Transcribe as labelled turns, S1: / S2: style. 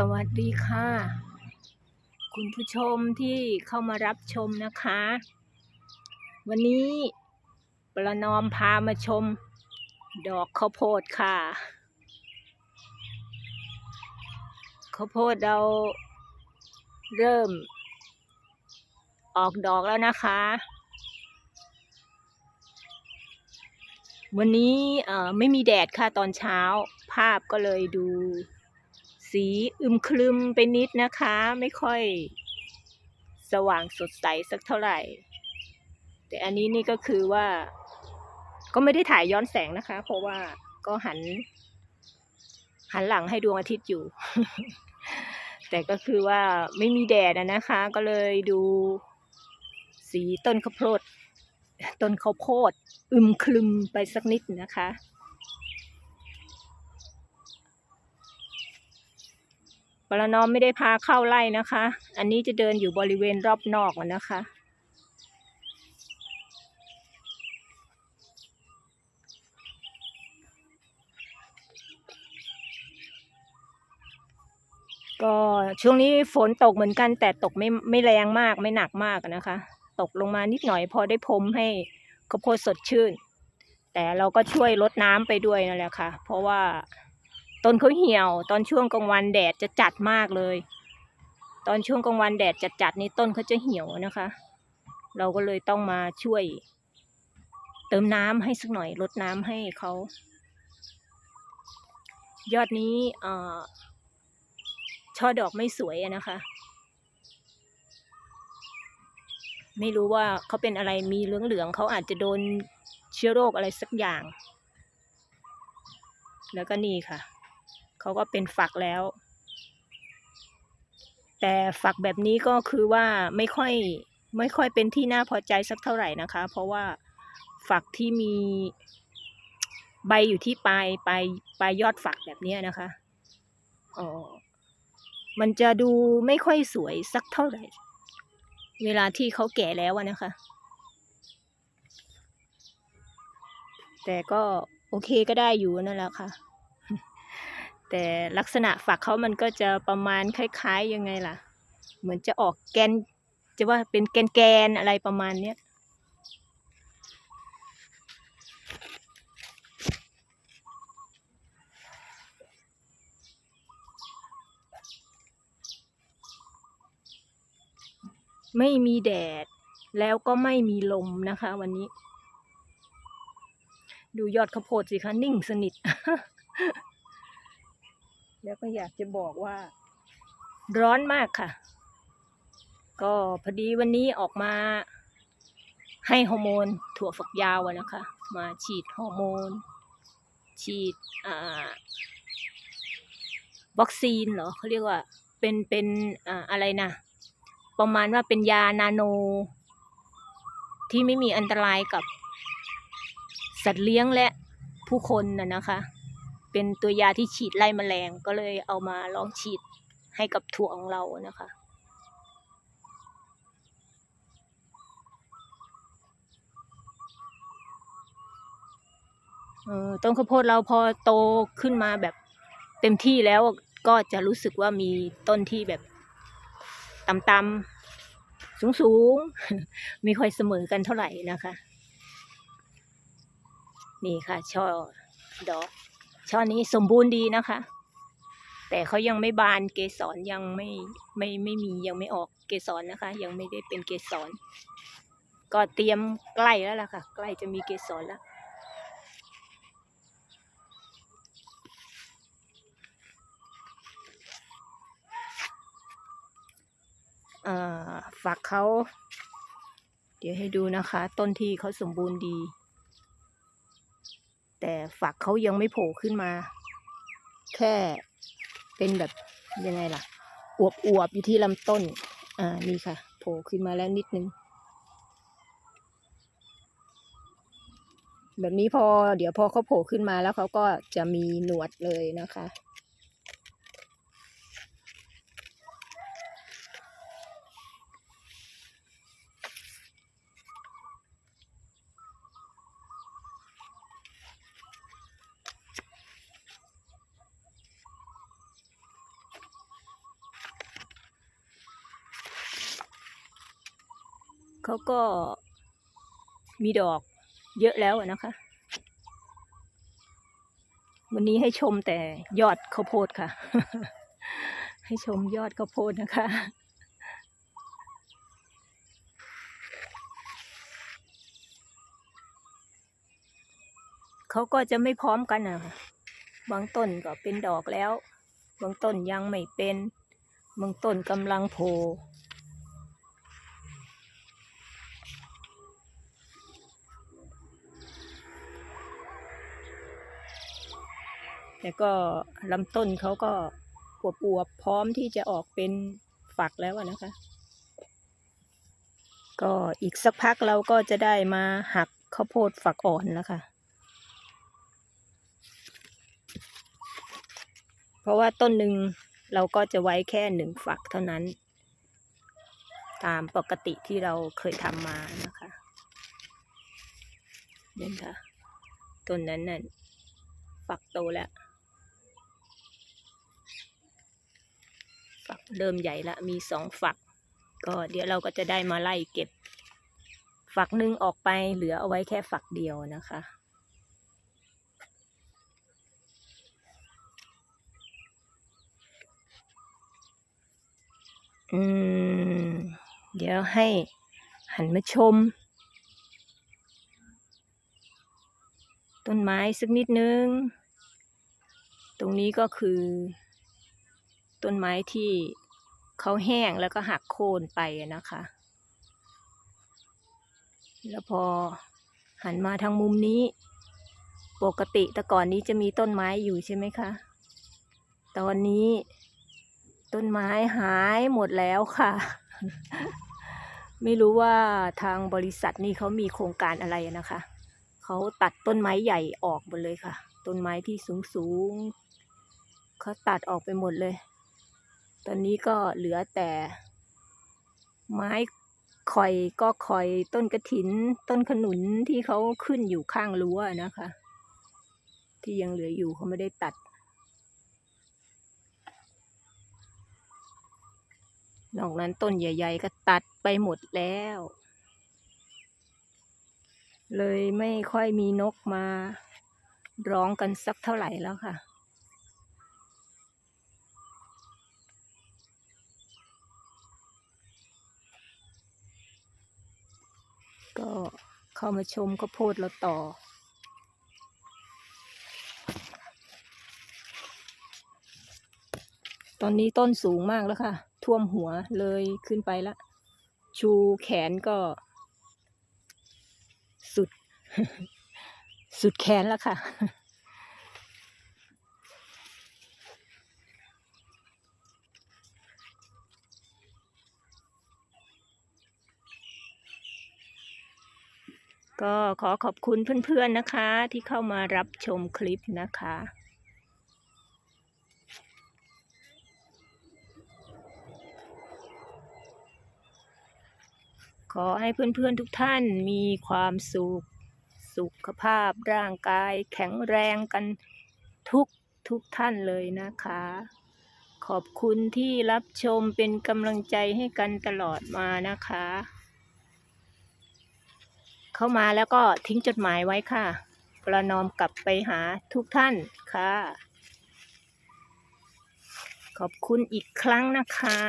S1: สวัสดีค่ะ คุณผู้ชมที่เข้ามารับชมนะคะ วันนี้ประนอมพามาชม ดอกข้าวโพดค่ะข้าวโพดเราเริ่ม ออกดอกแล้วนะคะ วันนี้ไม่มีแดดค่ะตอนเช้า ภาพก็เลยดู สีอึมครึมไปนิดนะคะ ไม่ค่อยสว่างสดใสสักเท่าไหร่ แต่อันนี้นี่ก็คือว่า ก็ไม่ได้ถ่ายย้อนแสงนะคะ เพราะว่าก็หัน หันหลังให้ดวงอาทิตย์อยู่ แต่ก็คือว่าไม่มีแดดนะคะ ก็เลยดูสีต้นข้าวโพดต้นข้าวโพดอึมครึมไปสักนิดนะคะ ปรนอมไม่ได้พาเข้าไร่นะคะ อันนี้จะเดินอยู่บริเวณรอบนอกนะคะ ก็ช่วงนี้ฝนตกเหมือนกัน แต่ตกไม่ไม่แรงมากไม่หนักมากนะคะ ตกลงมานิดหน่อยพอได้พรมให้ข้าวโพดสดชื่น แต่เราก็ช่วยลดน้ำไปด้วยนั่นแหละค่ะ เพราะว่า ต้นเขาเหี่ยว ตอนช่วงกลางวันแดดจะจัดมากเลย ตอนช่วงกลางวันแดดจัดจัดๆนี่ต้นเขาจะเหี่ยวนะคะ เราก็เลยต้องมาช่วย เติมน้ำให้สักหน่อยลดน้ำให้เขา ยอดนี้อ่อช่อดอกไม่สวยนะคะ ไม่รู้ว่าเขาเป็นอะไรมีเหลืองๆเขาอาจจะโดนเชื้อโรคอะไรสักอย่าง แล้วก็นี่ค่ะ เขาก็เป็นฝักแล้ว แต่ฝักแบบนี้ก็คือว่าไม่ค่อยไม่ค่อยเป็นที่น่าพอใจสักเท่าไหร่นะคะ เพราะว่าฝักที่มีใบอยู่ที่ปลายปลายปลายยอดฝักแบบนี้นะคะอ๋อมันจะดูไม่ค่อยสวยสักเท่าไหร่ เวลาที่เขาแก่แล้วนะคะ แต่ก็โอเคก็ได้อยู่นั่นแหละค่ะ แต่ลักษณะฝักเขามันก็จะประมาณคล้ายๆยังไงล่ะ เหมือนจะออกแกน จะว่าเป็นแกนๆอะไรประมาณเนี้ยไม่มีแดดแล้วก็ไม่มีลมนะคะ วันนี้ ดูยอดข้าวโพดสิคะนิ่งสนิท แล้วก็อยากจะบอกว่า ร้อนมากค่ะ ก็พอดีวันนี้ออกมา ให้ฮอร์โมนถั่วฝักยาวนะคะ มาฉีดฮอร์โมน ฉีดอ่าวัคซีนเหรอเขาเรียกว่าเป็นเป็นอ่าอะไรนะประมาณว่าเป็นยานาโน ที่ไม่มีอันตรายกับสัตว์เลี้ยงและผู้คนน่ะนะคะ เป็นตัวยาที่ฉีดไล่แมลงก็เลยเอามาลองฉีดให้กับถั่วของเรานะคะออต้นข้าวโพดเราพอโตขึ้นมาแบบเต็มที่แล้วก็จะรู้สึกว่ามีต้นที่แบบต่ำๆสูงๆ ไม่ค่อยเสมอกันเท่าไหร่นะคะ นี่ค่ะช่อดอก ช่อนี้สมบูรณ์ดีนะคะ แต่เขายังไม่บานเกสรยังไม่ไม่ไม่มียังไม่ออกเกสรนะคะ ยังไม่ได้เป็นเกสรก็เตรียมใกล้แล้วล่ะค่ะ ใกล้จะมีเกสรแล้วฝักเขา เดี๋ยวให้ดูนะคะ ต้นที่เขาสมบูรณ์ดี แต่ฝักเขายังไม่โผล่ขึ้นมา แค่เป็นแบบยังไงล่ะ อวบอวบๆอยู่ที่ลำต้น อ่านี่ค่ะ โผล่ขึ้นมาแล้วนิดนึง แบบนี้พอ เดี๋ยวพอเขาโผล่ขึ้นมาแล้วเขาก็จะมีหนวดเลยนะคะ เขาก็มีดอกเยอะแล้วนะคะ วันนี้ให้ชมแต่ยอดข้าวโพดค่ะ ให้ชมยอดข้าวโพดนะคะ เขาก็จะไม่พร้อมกันนะบางต้นก็เป็นดอกแล้ว บางต้นยังไม่เป็น บางต้นกำลังโผล่ แต่ก็ลำต้นเขาก็ปวบๆพร้อมที่จะออกเป็นฝักแล้วนะคะ ก็อีกสักพักเราก็จะได้มาหักข้าวโพดฝักอ่อนแล้วค่ะ เพราะว่าต้นหนึ่งเราก็จะไว้แค่หนึ่งฝักเท่านั้น ตามปกติที่เราเคยทำมานะคะเนี่ค่ะต้นนั้นน่ะฝักโตแล้ว ฝักเริ่มใหญ่ละมีสองฝัก ก็เดี๋ยวเราก็จะได้มาไล่เก็บ ฝักหนึ่งออกไปเหลือเอาไว้แค่ฝักเดียวนะคะอืมเดี๋ยวให้หันมาชม ต้นไม้สักนิดนึง ตรงนี้ก็คือ ต้นไม้ที่เขาแห้งแล้วก็หักโค่นไปนะคะ แล้วพอหันมาทางมุมนี้ ปกติแต่ก่อนนี้จะมีต้นไม้อยู่ใช่ไหมคะ ตอนนี้ต้นไม้หายหมดแล้วค่ะ ไม่รู้ว่าทางบริษัทนี่เขามีโครงการอะไรนะคะ เขาตัดต้นไม้ใหญ่ออกหมดเลยค่ะ ต้นไม้ที่สูงสูงๆเขาตัดออกไปหมดเลย ตอนนี้ก็เหลือแต่ ไม้ข่อยก็ข่อยต้นกระถิน ต้นขนุนที่เขาขึ้นอยู่ข้างรั้วนะคะ ที่ยังเหลืออยู่เขาไม่ได้ตัด นอกนั้นต้นใหญ่ ๆ ก็ตัดไปหมดแล้ว เลยไม่ค่อยมีนกมา ร้องกันสักเท่าไหร่แล้วค่ะ ก็เข้ามาชมข้าวโพดเราต่อ ตอนนี้ต้นสูงมากแล้วค่ะ ท่วมหัวเลยขึ้นไปละ ชูแขนก็ สุด สุดแขนแล้วค่ะ ก็ขอขอบคุณเพื่อนๆนะคะ ที่เข้ามารับชมคลิปนะคะ ขอให้เพื่อนๆทุกท่านมีความสุข สุขภาพร่างกายแข็งแรงกันทุกทุกท่านเลยนะคะ ขอบคุณที่รับชมเป็นกำลังใจให้กันตลอดมานะคะ เข้ามาแล้วก็ทิ้งจดหมายไว้ค่ะ ประนอมกลับไปหาทุกท่านค่ะ ขอบคุณอีกครั้งนะคะ